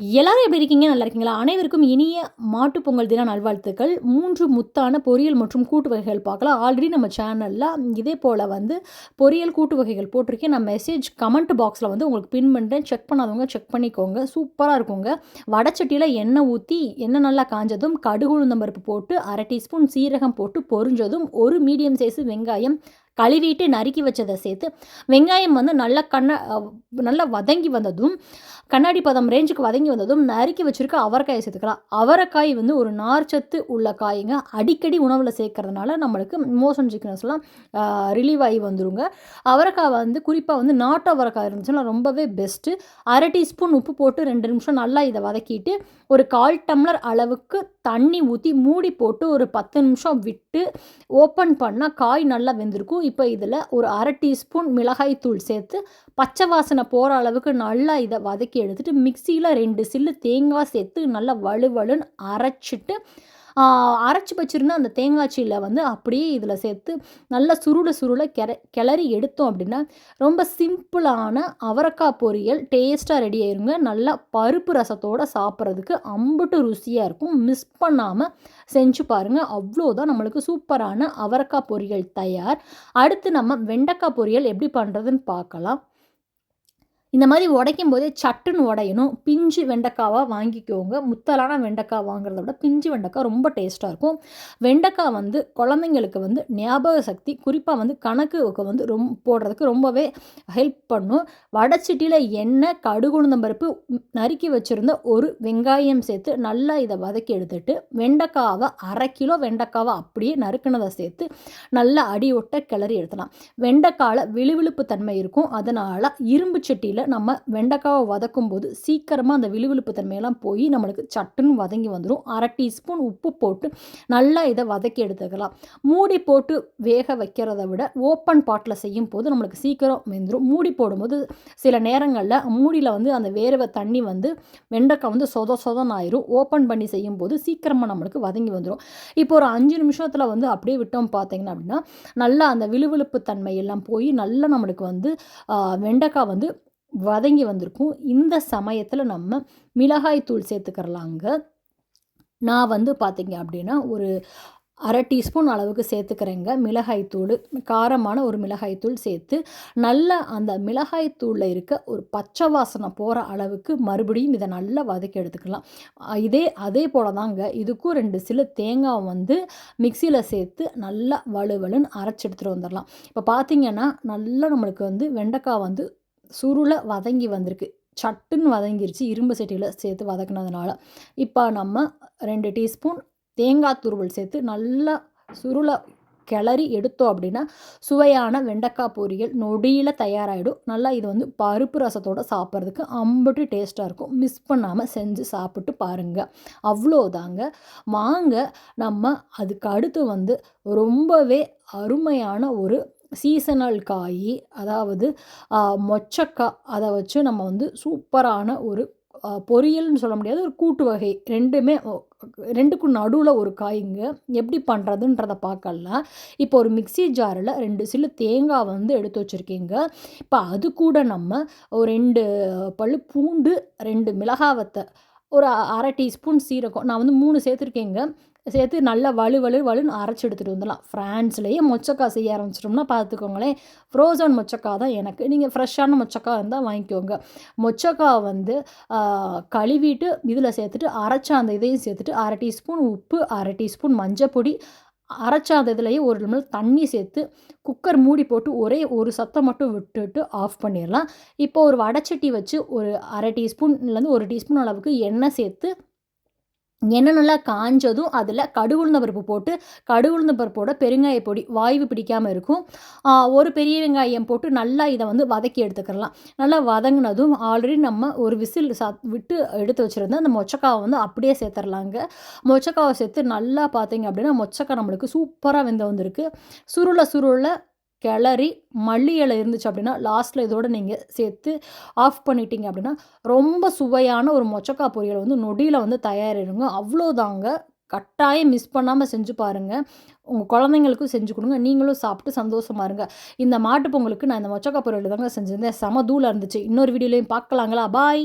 எல்லாரும் எப்படி இருக்கீங்க? நல்லா இருக்கீங்களா? அனைவருக்கும் இனிய மாட்டுப் பொங்கல் தின நல்வாழ்த்துக்கள். மூன்று முத்தான பொரியல் மற்றும் கூட்டு வகைகள் பார்க்கலாம். ஆல்ரெடி நம்ம சேனலில் இதே போல் வந்து பொரியல் கூட்டு வகைகள் போட்டிருக்கேன். நான் மெசேஜ் கமெண்ட் பாக்ஸில் வந்து உங்களுக்கு பின் பண்ணுறேன் செக் பண்ணாதவங்க செக் பண்ணிக்கோங்க. சூப்பராக இருக்குங்க. வடச்சட்டியில் எண்ணெய் ஊற்றி எண்ணெய் நல்லா காஞ்சதும் கடுகு உளுந்தம் பருப்பு போட்டு அரை டீஸ்பூன் சீரகம் போட்டு பொரிஞ்சதும் ஒரு மீடியம் சைஸ் வெங்காயம் கழுவிட்டு நறுக்கி வச்சதை சேர்த்து வெங்காயம் வந்து நல்லா கண்ண நல்லா வதங்கி வந்ததும் கண்ணாடி பதம் ரேஞ்சுக்கு வதங்கி வந்ததும் நறுக்கி வச்சுருக்க அவரைக்காயை சேர்த்துக்கலாம். அவரைக்காய் வந்து ஒரு நார்ச்சத்து உள்ள காய்ங்க. அடிக்கடி உணவில் சேர்க்கறதுனால நம்மளுக்கு மோஷன் சிக்னஸ்லாம் ரிலீவ் ஆகி வந்துருங்க. அவரைக்காய் வந்து குறிப்பாக வந்து நாட்டு அவரைக்காய் இருந்துச்சுன்னா ரொம்பவே பெஸ்ட்டு அரை டீஸ்பூன் உப்பு போட்டு ரெண்டு நிமிஷம் நல்லா இதை வதக்கிட்டு ஒரு கால் டம்ளர் அளவுக்கு தண்ணி ஊற்றி மூடி போட்டு ஒரு பத்து நிமிஷம் விட்டு ஓப்பன் பண்ணால் காய் நல்லா வெந்திருக்கும். இப்போ இதில் ஒரு அரை டீஸ்பூன் மிளகாய்த்தூள் சேர்த்து பச்சை வாசனை போகிற அளவுக்கு நல்லா இதை வதக்கி எடுத்துகிட்டு மிக்சியில் ரெண்டு சில்லு தேங்காய் சேர்த்து நல்லா வலுவலுன்னு அரைச்சிட்டு அரைச்சி வச்சுருந்த அந்த தேங்காய்ச்சியில் வந்து அப்படியே இதில் சேர்த்து நல்லா சுருள சுருளை கெர கிளறி எடுத்தோம் அப்படின்னா ரொம்ப சிம்பிளான அவரக்காய் பொரியல் டேஸ்ட்டாக ரெடி ஆயிருங்க. நல்லா பருப்பு ரசத்தோடு சாப்பிட்றதுக்கு அம்புட்டு ருசியாக இருக்கும். மிஸ் பண்ணாமல் செஞ்சு பாருங்கள் அவ்வளோதான் நம்மளுக்கு சூப்பரான அவரக்காய் பொரியல் தயார். அடுத்து நம்ம வெண்டைக்காய் பொரியல் எப்படி பண்ணுறதுன்னு பார்க்கலாம். இந்த மாதிரி உடைக்கும் போதே சட்டுன்னு உடையணும். பிஞ்சு வெண்டைக்காவாக வாங்கிக்கோங்க. முத்தலான வெண்டைக்காய் வாங்குறத விட பிஞ்சு வெண்டைக்காய் ரொம்ப டேஸ்ட்டாக இருக்கும். வெண்டைக்காய் வந்து குழந்தைங்களுக்கு வந்து ஞாபக சக்தி குறிப்பாக வந்து கணக்குக்கு வந்து ரொம்ப போடுறதுக்கு ரொம்பவே ஹெல்ப் பண்ணும். வடச்சிட்டியில் எண்ணெய் கடுகுழுந்தம் பருப்பு நறுக்கி வச்சுருந்த ஒரு வெங்காயம் சேர்த்து நல்லா இதை வதக்கி எடுத்துட்டு வெண்டைக்காவை அரை கிலோ வெண்டைக்காவை அப்படியே நறுக்கினதை சேர்த்து நல்லா அடி ஒட்ட கிளறி எடுத்தலாம் வெண்டைக்காயில் விழுவிழுப்பு தன்மை இருக்கும். அதனால் இரும்பு சட்டியில் நம்ம வெண்டைக்காவை வதக்கும் போது சீக்கிரமாக அந்த விழுவிழுப்பு தன்மையெல்லாம் போய் நம்மளுக்கு சட்டுன்னு வதங்கி வந்துடும் அரை டீஸ்பூன் உப்பு போட்டு நல்லா இதை வதக்கி எடுத்துக்கலாம். மூடி போட்டு வேக வைக்கிறத விட ஓப்பன் பாட்டில் செய்யும் போது நம்மளுக்கு சீக்கிரம் வெந்துடும் மூடி போடும்போது சில நேரங்களில் மூடியில் வந்து அந்த வேர்வை தண்ணி வந்து வெண்டைக்காய் வந்து சொத சொதன் ஆயிரும். ஓப்பன் பண்ணி செய்யும் போது சீக்கிரமாக நம்மளுக்கு வதங்கி வந்துடும் இப்போ ஒரு அஞ்சு நிமிஷத்தில் வந்து அப்படியே விட்டோம் பார்த்தீங்கன்னா அப்படின்னா நல்லா அந்த விழுவிழுப்பு தன்மை எல்லாம் போய் நல்லா நம்மளுக்கு வந்து வெண்டைக்காய் வந்து வதங்கி வந்திருக்கும். இந்த சமயத்தில் நம்ம மிளகாய் தூள் சேர்த்துக்கிறலாங்க. நான் வந்து பார்த்திங்க அப்படின்னா ஒரு அரை டீஸ்பூன் அளவுக்கு சேர்த்துக்கிறேங்க. மிளகாய்த்தூள் காரமான ஒரு மிளகாய்த்தூள் சேர்த்து நல்ல அந்த மிளகாய்த்தூளில் இருக்க ஒரு பச்சை வாசனை போகிற அளவுக்கு மறுபடியும் இதை நல்லா வதக்கி எடுத்துக்கலாம். இதே அதே போல் தாங்க இதுக்கும் ரெண்டு சில தேங்காய் வந்து மிக்சியில் சேர்த்து நல்லா வலுவலுன்னு அரைச்சி எடுத்துகிட்டு வந்துடலாம் இப்போ பார்த்திங்கன்னா நல்லா நம்மளுக்கு வந்து வெண்டைக்காய் வந்து சுருளை வதங்கி வந்திருக்கு. சட்டுன்னு வதங்கிருச்சு. இரும்பு சட்டியில் சேர்த்து வதக்கினதுனால. இப்போ நம்ம ரெண்டு டீஸ்பூன் தேங்காய் துருவல் சேர்த்து நல்லா சுருளை கிளறி எடுத்தோம் அப்படின்னா சுவையான வெண்டைக்காய் பொரியல் நொடியில் தயாராகிடும் நல்லா இது வந்து பருப்பு ரசத்தோடு சாப்பிட்றதுக்கு அம்பட்டு டேஸ்ட்டாக இருக்கும். மிஸ் பண்ணாமல் செஞ்சு சாப்பிட்டு பாருங்கள் அவ்வளோதாங்க. வாங்க நம்ம அதுக்கு அடுத்து வந்து ரொம்பவே அருமையான ஒரு சீசனல் காய் அதாவது மொச்சக்காய் அதை வச்சு நம்ம வந்து சூப்பரான ஒரு பொரியல்னு சொல்ல முடியாது ஒரு கூட்டு வகை. ரெண்டுமே ரெண்டுக்கும் நடுவில் ஒரு காய்ங்க. எப்படி பண்ணுறதுன்றதை பார்க்கலாம். இப்போ ஒரு மிக்சி ஜாரில் ரெண்டு சில்லு தேங்காய் வந்து எடுத்து வச்சுருக்கீங்க. இப்போ அது கூட நம்ம ஒரு ரெண்டு பழு பூண்டு ரெண்டு மிளகாவத்தை ஒரு அரை டீஸ்பூன் சீரகம் நான் வந்து மூணு சேர்த்துருக்கேங்க. சேர்த்து நல்லா வலு வலு வலுன்னு அரைச்சி எடுத்துகிட்டு வந்துடலாம். ஃப்ரான்ஸ்லேயே மொச்சக்காய் செய்ய ஆரம்பிச்சிட்டோம்னா பார்த்துக்கோங்களேன் ஃப்ரோசன் மொச்சக்காய் தான் எனக்கு. நீங்கள் ஃப்ரெஷ்ஷான மொச்சக்காய் இருந்தால் வாங்கிக்கோங்க. மொச்சக்காய் வந்து கழுவிட்டு இதில் சேர்த்துட்டு அரைச்ச அந்த இதையும் சேர்த்துட்டு அரை டீஸ்பூன் உப்பு அரை டீஸ்பூன் மஞ்சள் பொடி அரைச்ச அந்த இதுலேயே ஒரு நிமிடம் தண்ணி சேர்த்து குக்கர் மூடி போட்டு ஒரே ஒரு சத்தம் மட்டும் விட்டுட்டு ஆஃப் பண்ணிடலாம். இப்போ ஒரு வடச்சட்டி வச்சு ஒரு அரை டீஸ்பூன்லேருந்து ஒரு டீஸ்பூன் அளவுக்கு எண்ணெய் சேர்த்து எண்ணெய் நல்லா காஞ்சதும் அதில் கடுகுளுந்த பருப்பு போட்டு கடுகு உளுந்த பருப்போட பெருங்காய பொடி வாய்வு பிடிக்காமல் இருக்கும். ஒரு பெரிய வெங்காயம் போட்டு நல்லா இதை வந்து வதக்கி எடுத்துக்கலாம். நல்லா வதங்கினதும் ஆல்ரெடி நம்ம ஒரு விசில் சா விட்டு எடுத்து வச்சுருந்தோம் அந்த மொச்சக்காவை வந்து அப்படியே சேர்த்துடலாங்க மொச்சக்காவை சேர்த்து நல்லா பார்த்தீங்க அப்படின்னா மொச்சக்காய் நம்மளுக்கு சூப்பராக வெந்த வந்திருக்கு. சுருளை சுருளை கிளறி மல்லி இலை இருந்துச்சு அப்படின்னா லாஸ்ட்டில் இதோடு நீங்கள் சேர்த்து ஆஃப் பண்ணிட்டீங்க அப்படின்னா ரொம்ப சுவையான ஒரு மொச்சக்காய் பொரியல் வந்து நொடியில் வந்து தயாரிடுங்க. அவ்வளோதாங்க கட்டாயம் மிஸ் பண்ணாமல் செஞ்சு பாருங்கள் உங்கள் குழந்தைங்களுக்கும் செஞ்சு கொடுங்க. நீங்களும் சாப்பிட்டு சந்தோஷமாக இருங்க. இந்த மாட்டு பொங்கலுக்கு நான் இந்த மொச்சக்காய் பொரியல் தாங்க செஞ்சுருந்தேன். செம தூளாக இருந்துச்சு. இன்னொரு வீடியோலையும் பார்க்கலாங்களா? பாய்